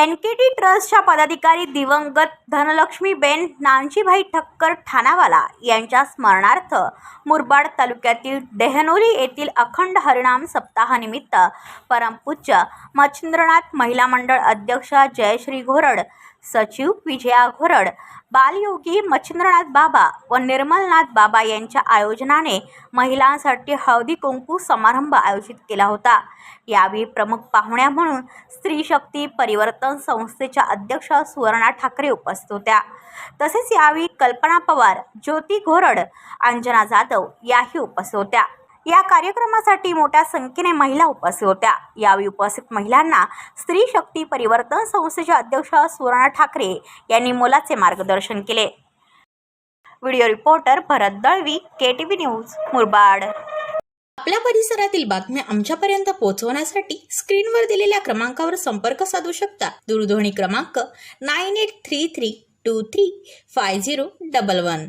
N के T ट्रस्टच्या पदाधिकारी दिवंगत धनलक्ष्मीबेन नानजीभाई ठक्कर ठाणावाला यांच्या स्मरणार्थ मुरबाड तालुक्यातील डेहनोली येथील अखंड हरिणाम सप्ताहानिमित्त परमपूज्य मच्छिंद्रनाथ महिला मंडळ अध्यक्ष जयश्री घोरड सचिव विजया घोरड बालयोगी मच्छिंद्रनाथ बाबा व निर्मलनाथ बाबा यांच्या आयोजनाने महिलांसाठी हळदी कुंकू समारंभ आयोजित केला होता. यावेळी प्रमुख पाहुण्या म्हणून स्त्री शक्ती परिवर्तन संस्थेच्या अध्यक्ष सुवर्णा ठाकरे उपस्थित होत्या. तसेच यावेळी कल्पना पवार ज्योती घोरड अंजना जाधव याही उपस्थित होत्या. या कार्यक्रमासाठी मोठ्या संख्येने महिला उपस्थित होत्या. यावेळी उपस्थित महिलांना स्त्री शक्ती परिवर्तन संस्थेच्या अध्यक्ष सुवर्णा ठाकरे यांनी मोलाचे मार्गदर्शन केले. Video reporter Bharat Dalvi K T V news Murbad. आपल्या परिसरातील बातम्या आमच्यापर्यंत पोहोचवण्यासाठी स्क्रीनवर दिलेल्या क्रमांकावर संपर्क साधू शकता. दूरध्वनी क्रमांक nine eight three three two three five zero double one.